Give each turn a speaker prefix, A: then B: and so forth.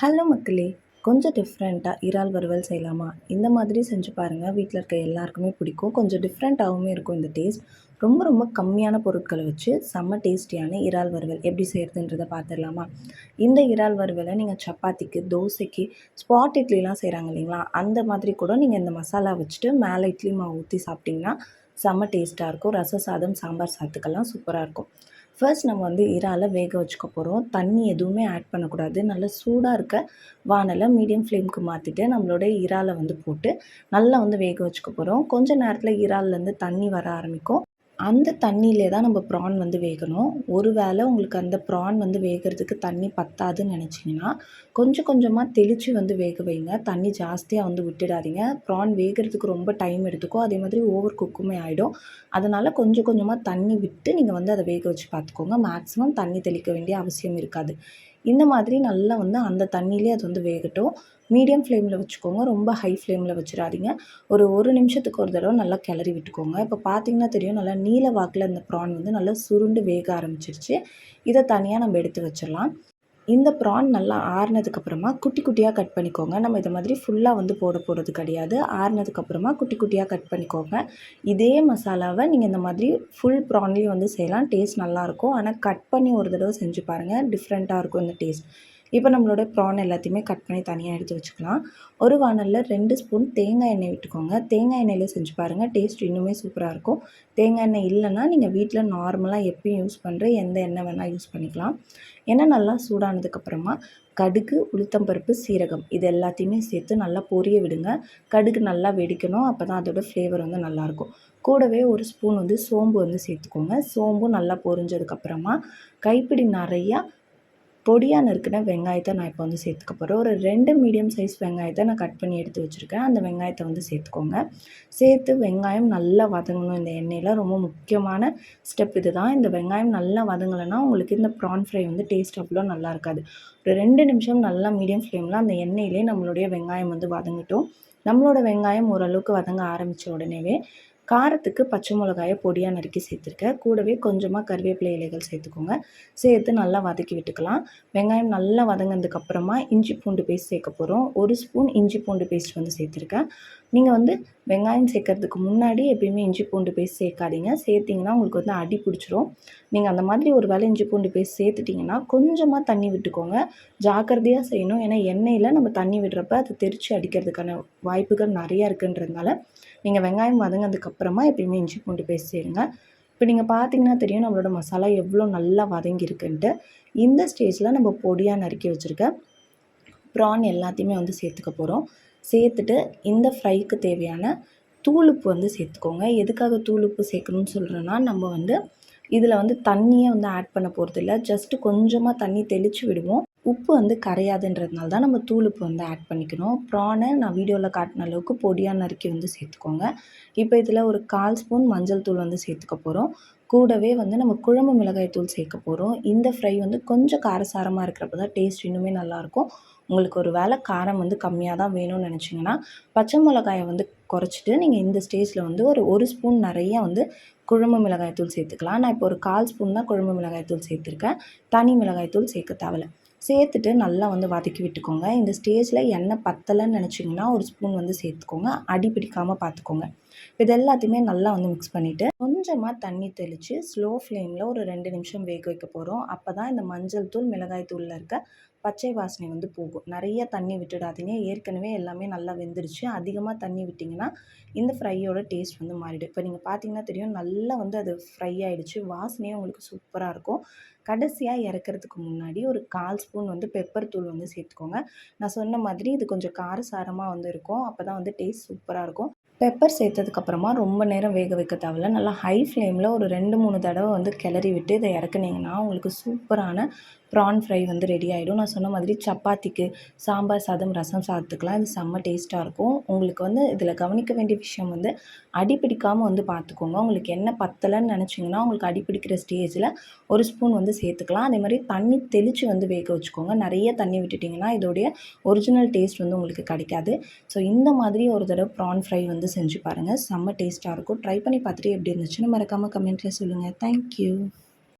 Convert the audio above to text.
A: Hello மக்களே கொஞ்சம் டிஃப்ரெண்ட்டாக இறால் வறுவல் செய்யலாமா? இந்த மாதிரி செஞ்சு பாருங்கள் வீட்டில் இருக்க எல்லாருக்குமே பிடிக்கும். கொஞ்சம் டிஃப்ரெண்ட்டாகவும் இருக்கும் இந்த டேஸ்ட் ரொம்ப ரொம்ப கம்மியான பொருட்களை வச்சு செம்ம டேஸ்டியான இறால் வறுவல் எப்படி செய்கிறதுன்றதை பார்த்துடலாமா இந்த இறால் வறுவலை நீங்கள் சப்பாத்திக்கு தோசைக்கு ஸ்பாட் இட்லிலாம் செய்கிறாங்க இல்லைங்களா? அந்த மாதிரி கூட நீங்கள் இந்த மசாலா வச்சுட்டு மேலே இட்லி மாவு ஊற்றி சாப்பிட்டிங்கன்னா செம்ம டேஸ்ட்டாக இருக்கும். ரச சாதம் சாம்பார் சாதத்துக்கெல்லாம் சூப்பராக இருக்கும். ஃபர்ஸ்ட் நம்ம வந்து இறாலை வேக வச்சுக்க போகிறோம் தண்ணி எதுவுமே ஆட் பண்ணக்கூடாது. நல்லா சூடாக இருக்க வானலை மீடியம் ஃப்ளேமுக்கு மாற்றிட்டு நம்மளோட இறாலை வந்து போட்டு நல்லா வந்து வேக வச்சுக்க போகிறோம் கொஞ்சம் நேரத்தில் இறால்லேருந்து தண்ணி வர ஆரம்பிக்கும். அந்த தண்ணியிலே தான் நம்ம ப்ரான் வந்து வேகணும். ஒரு வேளை உங்களுக்கு அந்த ப்ரான் வந்து வேகிறதுக்கு தண்ணி பத்தாதுன்னு நினச்சிங்கன்னா கொஞ்சம் கொஞ்சமாக தெளித்து வந்து வேக வைங்க. தண்ணி ஜாஸ்தியாக வந்து விட்டுடாதீங்க. ப்ரான் வேகிறதுக்கு ரொம்ப டைம் எடுத்துக்கும். அதே மாதிரி ஓவர் குக்குமே ஆகிடும் அதனால் கொஞ்சம் கொஞ்சமாக தண்ணி விட்டு நீங்கள் வந்து அதை வேக வச்சு பார்த்துக்கோங்க. மேக்ஸிமம் தண்ணி தெளிக்க வேண்டிய அவசியம் இருக்காது. இந்த மாதிரி நல்லா வந்து அந்த தண்ணியிலே அது வந்து வேகட்டும். மீடியம் ஃப்ளேமில் வச்சுக்கோங்க. ரொம்ப ஹை ஃப்ளேமில் வச்சிடாதீங்க. ஒரு ஒரு நிமிஷத்துக்கு ஒரு தடவை நல்லா கிளறி விட்டுக்கோங்க. இப்போ பார்த்தீங்கன்னா தெரியும் நல்லா நீல வாக்கில் அந்த ப்ரான் வந்து நல்லா சுருண்டு வேக ஆரம்பிச்சிருச்சு. இதை தனியாக நம்ம எடுத்து வச்சிடலாம். இந்த ப்ரான் நல்லா ஆறுனதுக்கப்புறமா குட்டி குட்டியாக கட் பண்ணிக்கோங்க. நம்ம இதை மாதிரி ஃபுல்லாக வந்து போட போகிறது கிடையாது. ஆறுனதுக்கப்புறமா குட்டி குட்டியாக கட் பண்ணிக்கோங்க. இதே மசாலாவை நீங்கள் இந்த மாதிரி ஃபுல் ப்ரான்லேயும் வந்து செய்யலாம். டேஸ்ட் நல்லாயிருக்கும் ஆனால் கட் பண்ணி ஒரு தடவை செஞ்சு பாருங்கள் டிஃப்ரெண்ட்டாக இருக்கும் இந்த டேஸ்ட் இப்போ நம்மளோட ப்ரான் எல்லாத்தையுமே கட் பண்ணி தனியாக எடுத்து வச்சுக்கலாம். ஒரு வானலில் ரெண்டு ஸ்பூன் தேங்காய் எண்ணெய் விட்டுக்கோங்க. தேங்காய் எண்ணெயில் செஞ்சு பாருங்கள் டேஸ்ட் இன்னுமே சூப்பராக இருக்கும். தேங்காய் எண்ணெய் இல்லைன்னா நீங்கள் வீட்டில் நார்மலாக எப்பயும் யூஸ் பண்ணுற எந்த எண்ணெய் வேணால் யூஸ் பண்ணிக்கலாம். எண்ணெய் நல்லா சூடானதுக்கப்புறமா கடுகு உளுத்தம்பருப்பு சீரகம் இது எல்லாத்தையுமே சேர்த்து நல்லா பொரிய விடுங்க. கடுகு நல்லா வெடிக்கணும் அப்போ தான் அதோடய ஃப்ளேவர் வந்து நல்லாயிருக்கும் கூடவே ஒரு ஸ்பூன் வந்து சோம்பு வந்து சேர்த்துக்கோங்க. சோம்பும் நல்லா பொரிஞ்சதுக்கப்புறமா கைப்பிடி நிறையா பொடியாக நறுக்கின வெங்காயத்தை நான் இப்போ வந்து சேர்த்துக்க போகிறேன் ஒரு ரெண்டு மீடியம் சைஸ் வெங்காயத்தை நான் கட் பண்ணி எடுத்து வச்சுருக்கேன். அந்த வெங்காயத்தை வந்து சேர்த்துக்கோங்க. சேர்த்து வெங்காயம் நல்லா வதங்கணும். இந்த எண்ணெயில் ரொம்ப முக்கியமான ஸ்டெப் இது தான் இந்த வெங்காயம் நல்லா வதங்கலைன்னா உங்களுக்கு இந்த ப்ரான் ஃப்ரை வந்து டேஸ்ட் அவ்வளோ நல்லா இருக்காது. ஒரு ரெண்டு நிமிஷம் நல்லா மீடியம் ஃப்ளேமில் அந்த எண்ணெயிலே நம்மளுடைய வெங்காயம் வந்து வதங்கட்டும். நம்மளோட வெங்காயம் ஓரளவுக்கு வதங்க ஆரம்பித்த உடனேவே காரத்துக்கு பச்சை மிளகாயை பொடியாக நறுக்கி சேர்த்துருக்கேன். கூடவே கொஞ்சமாக கருவேப்பிலை இலைகள் சேர்த்துக்கோங்க. சேர்த்து நல்லா வதக்கி விட்டுக்கலாம். வெங்காயம் நல்லா வதங்கினதுக்கப்புறமா இஞ்சி பூண்டு பேஸ்ட் சேர்க்க போகிறோம் ஒரு ஸ்பூன் இஞ்சி பூண்டு பேஸ்ட் வந்து சேர்த்துருக்கேன். நீங்கள் வந்து வெங்காயம் சேர்க்கறதுக்கு முன்னாடி எப்பயுமே இஞ்சி பூண்டு பேஸ்ட் சேர்க்காதீங்க. சேர்த்திங்கன்னா உங்களுக்கு வந்து அடி பிடிச்சிரும். நீங்கள் அந்த மாதிரி ஒரு வேலை இஞ்சி பூண்டு பேஸ்ட் சேர்த்துட்டிங்கன்னா கொஞ்சமாக தண்ணி விட்டுக்கோங்க. ஜாக்கிரதையாக செய்யணும். ஏன்னா எண்ணெயில் நம்ம தண்ணி விடுறப்ப அது தெரித்து அடிக்கிறதுக்கான வாய்ப்புகள் நிறையா இருக்குன்றதுனால நீங்கள் வெங்காயம் வதங்கினதுக்கப்புறமா எப்பயுமே இஞ்சி பூண்டு பேஸ்ட் சேருங்க. இப்போ நீங்கள் பார்த்தீங்கன்னா தெரியும் நம்மளோட மசாலா எவ்வளோ நல்லா வதங்கியிருக்குன்ட்டு. இந்த ஸ்டேஜில் நம்ம பொடியாக நறுக்கி வச்சுருக்க ப்ரான் எல்லாத்தையுமே வந்து சேர்த்துக்க போகிறோம் சேர்த்துட்டு இந்த ஃப்ரைக்கு தேவையான தூளுப்பு வந்து சேர்த்துக்கோங்க. எதுக்காக தூளுப்பு சேர்க்கணும்னு சொல்கிறேன்னா நம்ம வந்து இதில் வந்து தண்ணியே வந்து ஆட் பண்ண போகிறது இல்லை ஜஸ்ட்டு கொஞ்சமாக தண்ணி தெளித்து விடுவோம். உப்பு வந்து கரையாதுன்றதுனால தான் நம்ம தூளுப்பு வந்து ஆட் பண்ணிக்கணும். ப்ரானை நான் வீடியோவில் காட்டின அளவுக்கு பொடியாக நறுக்கி வந்து சேர்த்துக்கோங்க. இப்போ இதில் ஒரு கால் ஸ்பூன் மஞ்சள் தூள் வந்து சேர்த்துக்க போகிறோம் கூடவே வந்து நம்ம குழம்பு மிளகாய் தூள் சேர்க்க போகிறோம் இந்த ஃப்ரை வந்து கொஞ்சம் காரசாரமாக இருக்கிறப்ப தான் டேஸ்ட் இன்னுமே நல்லாயிருக்கும் உங்களுக்கு ஒரு வேளை காரம் வந்து கம்மியாக தான் வேணும்னு நினச்சிங்கன்னா பச்சை மிளகாயை வந்து குறைச்சிட்டு நீங்கள் இந்த ஸ்டேஜில் வந்து ஒரு ஒரு ஸ்பூன் நிறையா வந்து குழம்பு மிளகாய் தூள் சேர்த்துக்கலாம். நான் இப்போ ஒரு கால் ஸ்பூன் தான் குழம்பு மிளகாய் தூள் சேர்த்துருக்கேன். தனி மிளகாய் தூள் சேர்க்க தேவையில்ல. சேர்த்துட்டு நல்லா வந்து வதக்கி விட்டுக்கோங்க. இந்த ஸ்டேஜில் எண்ணெய் பத்தலைன்னு நினச்சிங்கன்னா ஒரு ஸ்பூன் வந்து சேர்த்துக்கோங்க. அடி பிடிக்காமல் பார்த்துக்கோங்க இது எல்லாத்தையுமே நல்லா வந்து மிக்ஸ் பண்ணிவிட்டு கொஞ்சமாக தண்ணி தெளித்து ஸ்லோ ஃப்ளேமில் ஒரு ரெண்டு நிமிஷம் வேக வைக்க போகிறோம் அப்போ தான் இந்த மஞ்சள் தூள் மிளகாய் தூளில் இருக்க பச்சை வாசனை வந்து போகும். நிறைய தண்ணி விட்டுடாதீங்க. ஏற்கனவே எல்லாமே நல்லா வெந்துருச்சு அதிகமாக தண்ணி விட்டிங்கன்னா இந்த ஃப்ரையோட டேஸ்ட் வந்து மாறிடும். இப்போ நீங்கள் பார்த்தீங்கன்னா தெரியும் நல்லா வந்து அது ஃப்ரை ஆகிடுச்சு வாசனையே உங்களுக்கு சூப்பராக இருக்கும். கடைசியாக இறக்கிறதுக்கு முன்னாடி ஒரு கால் ஸ்பூன் வந்து பெப்பர் தூள் வந்து சேர்த்துக்கோங்க. நான் சொன்ன மாதிரி இது கொஞ்சம் காரசாரமாக வந்து இருக்கும். அப்போ தான் வந்து டேஸ்ட் சூப்பராக இருக்கும். பெப்பர் சேர்த்ததுக்கப்புறமா ரொம்ப நேரம் வேக வைக்க தேவையில்ல. நல்லா ஹை ஃப்ளேமில் ஒரு ரெண்டு மூணு தடவை வந்து கிளறி விட்டு இதை இறக்குனீங்கன்னா உங்களுக்கு சூப்பரான ப்ரான் ஃப்ரை வந்து ரெடி ஆகிடும் நான் சொன்ன மாதிரி சப்பாத்திக்கு சாம்பார் சாதம் ரசம் சாதத்துக்கெலாம் இது செம்ம டேஸ்ட்டாக இருக்கும். உங்களுக்கு வந்து இதில் கவனிக்க வேண்டிய விஷயம் வந்து அடி பிடிக்காமல் வந்து பார்த்துக்கோங்க உங்களுக்கு என்ன பத்தலைன்னு நினச்சிங்கன்னா உங்களுக்கு அடி பிடிக்கிற ஸ்டேஜில் ஒரு ஸ்பூன் வந்து சேர்த்துக்கலாம். அதே மாதிரி தண்ணி தெளித்து வந்து வேக வச்சுக்கோங்க. நிறைய தண்ணி விட்டுட்டிங்கன்னா இதோடைய ஒரிஜினல் டேஸ்ட் வந்து உங்களுக்கு கிடைக்காது. ஸோ இந்த மாதிரி ஒரு தடவை ப்ரான் ஃப்ரை வந்து செஞ்சு பாருங்கள் செம்ம டேஸ்ட்டாக இருக்கும். ட்ரை பண்ணி பார்த்துட்டு எப்படி இருந்துச்சுன்னு மறக்காமல் கமெண்ட்டில் சொல்லுங்கள் தேங்க்யூ